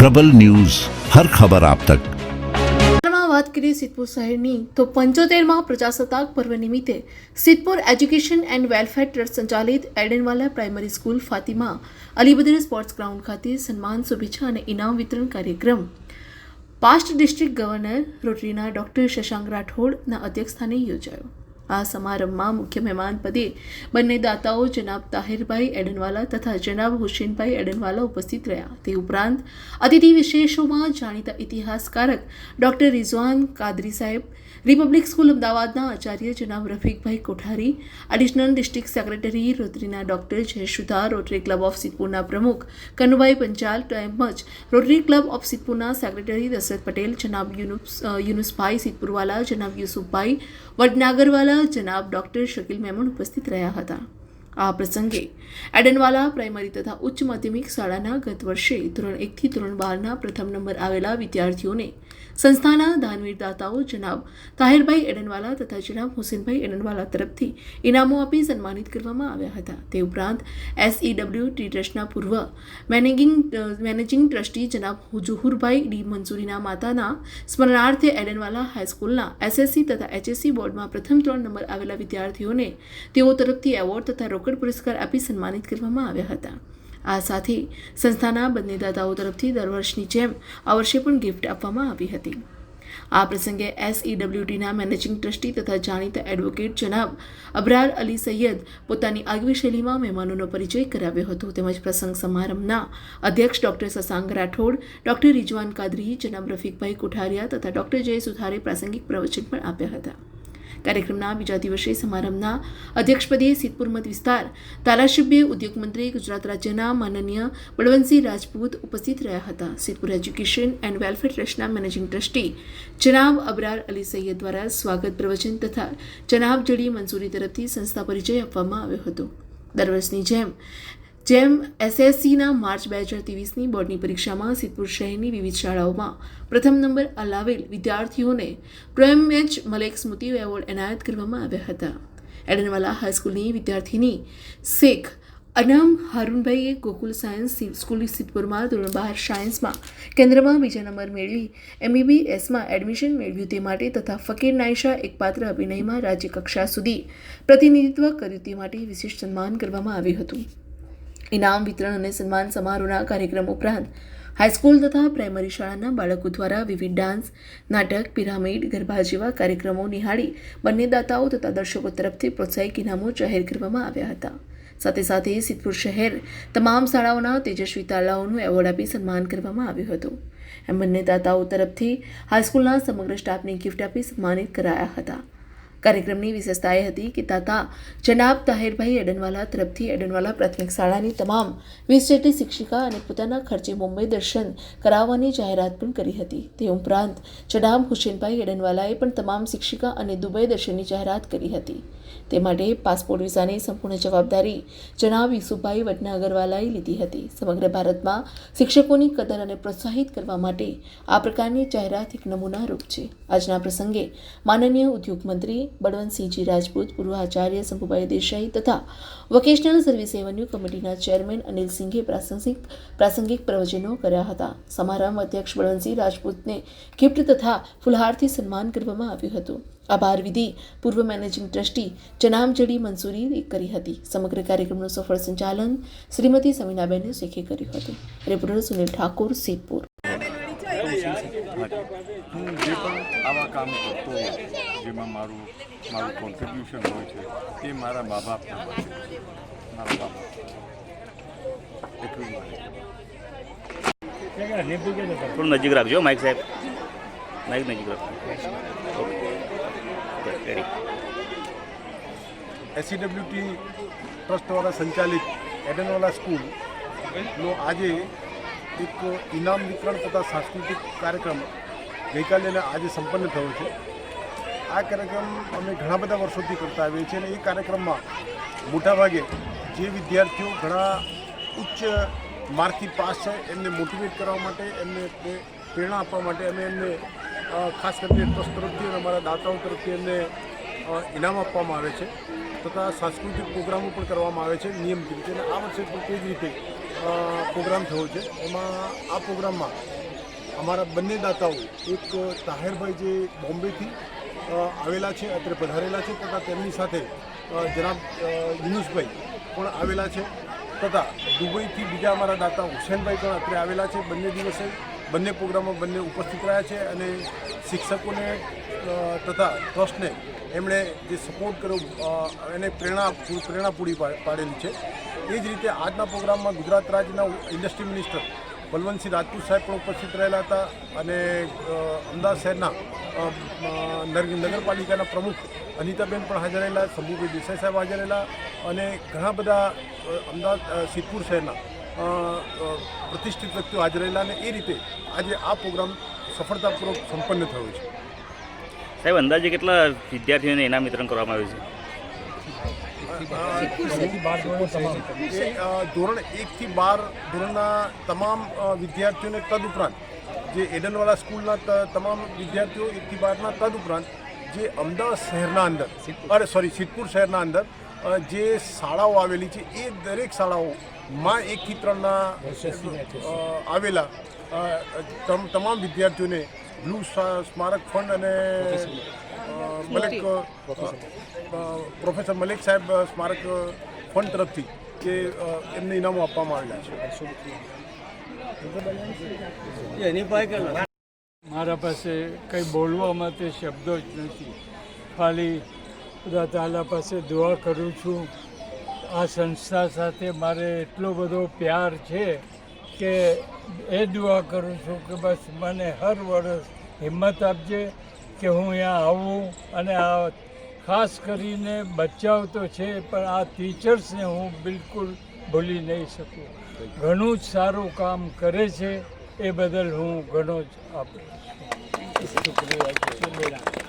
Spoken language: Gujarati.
પ્રબલ ન્યૂઝ, હર ખબર આપ તક. વાત કરીએ સિદ્ધપુર શહેરની, તો પંચોતેરમાં પ્રજાસત્તાક પર્વ નિમિત્તે Siddhpur education and welfare trust સંચાલિત Adenwala primary school Fatima Alibadar sports ground ખાતે સન્માન, શુભેચ્છા અને ઇનામ વિતરણ કાર્યક્રમ. પાસ્ટ ડિસ્ટ્રિક્ટ ગવર્નર રોટરીના ડોક્ટર શશાંક રાઠોડના અધ્યક્ષસ્થાને યોજાયો. આ સમારંભમાં મુખ્ય મહેમાન પદે બંને દાતાઓ જનાબ તાહિરભાઈ એડનવાલા તથા જનાબ હુસેનભાઈ એડનવાલા ઉપસ્થિત રહ્યા. તે ઉપરાંત અતિથિ વિશેષોમાં જાણીતા ઇતિહાસકારક ડોક્ટર રિઝવાન કાદરી સાહેબ, રિપબ્લિક સ્કૂલ અમદાવાદના Acharya Janab Rafikbhai Kothari, additional district secretary રોટરીના doctor Jaysudha, rotary club of સિદ્ધપુરના પ્રમુખ કનુભાઈ પંચાલ તેમજ રોટરી ક્લબ ઓફ સિદ્ધપુરના સેક્રેટરી દશરથ પટેલ, જનાબ યુનુસ યુનુસભાઈ સિદ્ધપુરવાલા, જનાબ યુસુફભાઈ વડનાગરવાલા જનાબ ડોક્ટર શકીલ મેમણ ઉપસ્થિત રહ્યા હતા. આ પ્રસંગે એડનવાલા પ્રાઇમરી તથા ઉચ્ચ માધ્યમિક શાળાના ગત વર્ષે ધોરણ એકથી ધોરણ બારના પ્રથમ નંબર આવેલા વિદ્યાર્થીઓને સંસ્થાના દાનવીર જનાબ તાહિરભાઈ એડનવાલા તથા જનાબ હુસેનભાઈ એડનવાલા તરફથી ઇનામો આપી સન્માનિત કરવામાં આવ્યા હતા. તે ઉપરાંત એસઈડબ્લ્યુ ટી ટ્રસ્ટના પૂર્વ managing managing trustee Janab Juhurbhai D મંસૂરીના માતાના સ્મરણાર્થે એડનવાલા હાઈસ્કૂલના એસએસસી તથા એચએસસી બોર્ડમાં પ્રથમ ત્રણ નંબર આવેલા વિદ્યાર્થીઓને તેઓ તરફથી એવોર્ડ તથા રોકડ પુરસ્કાર આપી સન્માનિત કરવામાં આવ્યા હતા. આ સાથે સંસ્થાના બંને દાતાઓ તરફથી દર વર્ષની જેમ આ વર્ષે પણ ગિફ્ટ આપવામાં આવી હતી. આ પ્રસંગે એસઈડબ્લ્યુટીના મેનેજિંગ ટ્રસ્ટી તથા જાણીતા એડવોકેટ જનાબ અબરાર અલી સૈયદ પોતાની આગવી શૈલીમાં મહેમાનોનો પરિચય કરાવ્યો હતો. તેમજ પ્રસંગ સમારંભના અધ્યક્ષ ડોક્ટર સસાંગ રાઠોડ, ડોક્ટર રિજવાન કાદરી, જનાબ રફીકભાઈ કોઠારિયા તથા ડોક્ટર જય સુથારે પ્રાસંગિક પ્રવચન પણ આપ્યા હતા. કાર્યક્રમના બીજા દિવસે સમારંભના અધ્યક્ષપદે સિદ્ધપુર મત વિસ્તાર ધારાસભ્ય ઉદ્યોગમંત્રી ગુજરાત રાજ્યના માનનીય બળવંતસિંહ રાજપૂત ઉપસ્થિત રહ્યા હતા. સિદ્ધપુર એજ્યુકેશન એન્ડ વેલફેર ટ્રસ્ટના મેનેજિંગ ટ્રસ્ટી જનાબ અબરાર અલી સૈયદ દ્વારા સ્વાગત પ્રવચન તથા જનાબ જડી મંસૂરી તરફથી સંસ્થા પરિચય આપવામાં આવ્યો હતો. દર વર્ષની જેમ જેમ એસએસસીના માર્ચ બે હજાર ત્રેવીસની બોર્ડની પરીક્ષામાં સિદ્ધપુર શહેરની વિવિધ શાળાઓમાં પ્રથમ નંબર અલાવેલ વિદ્યાર્થીઓને પ્રેમ એચ મલેક સ્મૃતિ એવોર્ડ એનાયત કરવામાં આવ્યા હતા. એડનવાલા હાઈસ્કૂલની વિદ્યાર્થીની શેખ અનામ હરુણભાઈએ ગોકુલ સાયન્સ સ્કૂલ સિદ્ધપુરમાં ધોરણ બાર સાયન્સમાં કેન્દ્રમાં બીજા નંબર મેળવી એમબીબીએસમાં એડમિશન મેળવ્યું તે માટે તથા ફકીર નાયશા એકપાત્ર અભિનયમાં રાજ્ય કક્ષા સુધી પ્રતિનિધિત્વ કર્યું તે માટે વિશેષ સન્માન કરવામાં આવ્યું હતું. ઇનામ, વિતરણ અને સન્માન સમારોહના કાર્યક્રમ ઉપરાંત હાઈસ્કૂલ તથા પ્રાઇમરી શાળાના બાળકો દ્વારા વિવિધ ડાન્સ, નાટક, પિરામિડ, ગરબા જેવા કાર્યક્રમો નિહાળી બંને દાતાઓ તથા દર્શકો તરફથી પ્રોત્સાહિક ઇનામો જાહેર કરવામાં આવ્યા હતા. સાથે સાથે સિદ્ધપુર શહેર તમામ શાળાઓના તેજસ્વી તાલાઓનું એવોર્ડ આપી સન્માન કરવામાં આવ્યું હતું. એમ બંને દાતાઓ તરફથી હાઈસ્કૂલના સમગ્ર સ્ટાફને ગિફ્ટ આપી સન્માનિત કરાયા હતા. કાર્યક્રમની વિશેષતા એ હતી કે તાતા જનાબ તાહિરભાઈ એડનવાલા તરફથી એડનવાલા પ્રાથમિક શાળાની તમામ વીસ જેટલી શિક્ષિકા અને પોતાના ખર્ચે મુંબઈ દર્શન કરાવવાની જાહેરાત પણ કરી હતી. તે ઉપરાંત જનાબ હુસેનભાઈ એડનવાલાએ પણ તમામ શિક્ષિકા અને દુબઈ દર્શનની જાહેરાત કરી હતી. તે માટે પાસપોર્ટ વિઝાની સંપૂર્ણ જવાબદારી જનાબ યુસુફભાઈ વડનાગરવાલાએ લીધી હતી. સમગ્ર ભારતમાં શિક્ષકોની કદર અને પ્રોત્સાહિત કરવા માટે આ પ્રકારની જાહેરાત એક નમૂનારૂપ છે. આજના પ્રસંગે માનનીય ઉદ્યોગ મંત્રી બળવંતસિંહજી રાજપૂત, પૂર્વ આચાર્ય શંભુભાઈ દેસાઈ તથા વોકેશનલ સર્વિસ એવન્યુ કમિટીના ચેરમેન અનિલ સિંઘે પ્રાસંગિક પ્રાસંગિક પ્રવચનો કર્યા હતા. સમારંભ અધ્યક્ષ બળવંતસિંહ રાજપૂતને ગિફ્ટ તથા ફુલહારથી સન્માન કરવામાં આવ્યું હતું. આભાર વિધિ પૂર્વ મેનેજિંગ ટ્રસ્ટી જનામજડી મંસૂરી કરી હતી. સમગ્ર કાર્યક્રમનું સફળ સંચાલન શ્રીમતી સમીનાબેને શેખે કર્યું હતું. રિપોર્ટર સુનિલ ઠાકોર, સિદ્ધપુર. આવા કામ કરતો જેમાં મારું મારું કોન્ટ્રીબ્યુશન હોય છે તે મારા મા બાપના માટે મારા બાપ એટલું મારે. થોડું નજીક રાખજો માઇક સાહેબ. માઇક નજીક રાખજો. ઓકે એસસીડબ્લ્યુટી ટ્રસ્ટ દ્વારા સંચાલિત એડનવાલા સ્કૂલનો આજે એક ઇનામ વિતરણ તથા સાંસ્કૃતિક કાર્યક્રમ ગઈકાલે આજે સંપન્ન થયો છે. આ કાર્યક્રમ અમે ઘણા બધા વર્ષોથી કરતા આવીએ છીએ અને એ કાર્યક્રમમાં મોટાભાગે જે વિદ્યાર્થીઓ ઘણા ઉચ્ચ માર્કથી પાસ છે, એમને મોટિવેટ કરવા માટે, એમને પ્રેરણા આપવા માટે અમે એમને ખાસ કરીને ટ્રસ્ટ તરફથી અને અમારા દાતાઓ તરફથી એમને ઇનામ આપવામાં આવે છે તથા સાંસ્કૃતિક પ્રોગ્રામો પણ કરવામાં આવે છે નિયમિત રીતે અને આ વર્ષે પણ તે જ રીતે પ્રોગ્રામ થયો છે. એમાં આ પ્રોગ્રામમાં અમારા બંને દાતાઓ, એક તાહેરભાઈ જે બોમ્બેથી આવેલા છે અત્યારે પધારેલા છે તથા તેમની સાથે જનાબ યુનુસભાઈ પણ આવેલા છે તથા દુબઈથી બીજા અમારા દાતા હુસેનભાઈ પણ અત્યારે આવેલા છે બંને દિવસે. બંને પ્રોગ્રામમાં બંને ઉપસ્થિત રહ્યા છે અને શિક્ષકોને તથા ટ્રસ્ટને એમણે જે સપોર્ટ કર્યો એને પ્રેરણા પ્રેરણા પૂરી પાડેલી છે. એ જ રીતે આજના પ્રોગ્રામમાં ગુજરાત રાજ્યના ઇન્ડસ્ટ્રી મિનિસ્ટર બલવંતસિંહ રાજપૂત સાહેબ પણ ઉપસ્થિત રહેલા હતા અને અમદાવાદ શહેરના નગરપાલિકાના પ્રમુખ અનિતાબેન પણ હાજર રહેલા, શંભુભાઈ દેસાઈ સાહેબ હાજર રહેલા અને ઘણા બધા અમદાવાદ સિદ્ધપુર શહેરના પ્રતિષ્ઠિત વ્યક્તિઓ હાજર રહેલા અને એ રીતે આજે આ પ્રોગ્રામ સફળતાપૂર્વક સંપન્ન થયો છે. સાહેબ, અંદાજે કેટલા વિદ્યાર્થીઓને ઇનામ વિતરણ કરવામાં આવ્યું છે? ધોરણ એકથી બાર ધોરણના તમામ વિદ્યાર્થીઓને તદ ઉપરાંત જે એડનવાલા સ્કૂલના તમામ વિદ્યાર્થીઓ એકથી બારના તદ ઉપરાંત જે અમદાવાદ શહેરના અંદર અરે સોરી સિદ્ધપુર શહેરના અંદર જે શાળાઓ આવેલી છે એ દરેક શાળાઓમાં એકથી ત્રણના આવેલા તમ- તમામ વિદ્યાર્થીઓને બ્લુ સ્મા- સ્મારક ફંડ અને મલિક પ્રોફેસર મલિક સાહેબ સ્મારક ફંડ તરફથી કે એમને ઇનામો આપવામાં આવેલા છે. મારા પાસે કંઈ બોલવા માટે શબ્દો જ નથી. ખાલી બધા તાલા પાસે દુઆ કરું છું. આ સંસ્થા સાથે મારે એટલો બધો પ્યાર છે કે એ દુઆ કરું છું કે બસ મને હર વર્ષ હિંમત આપજે. કે હું અહીંયા આવું અને આ ખાસ કરીને બચાવ તો છે, પણ આ ટીચર્સને હું બિલકુલ ભૂલી નહીં શકું. ઘણું જ સારું કામ કરે છે, એ બદલ હું ઘણો જ આપું શુક્રિયા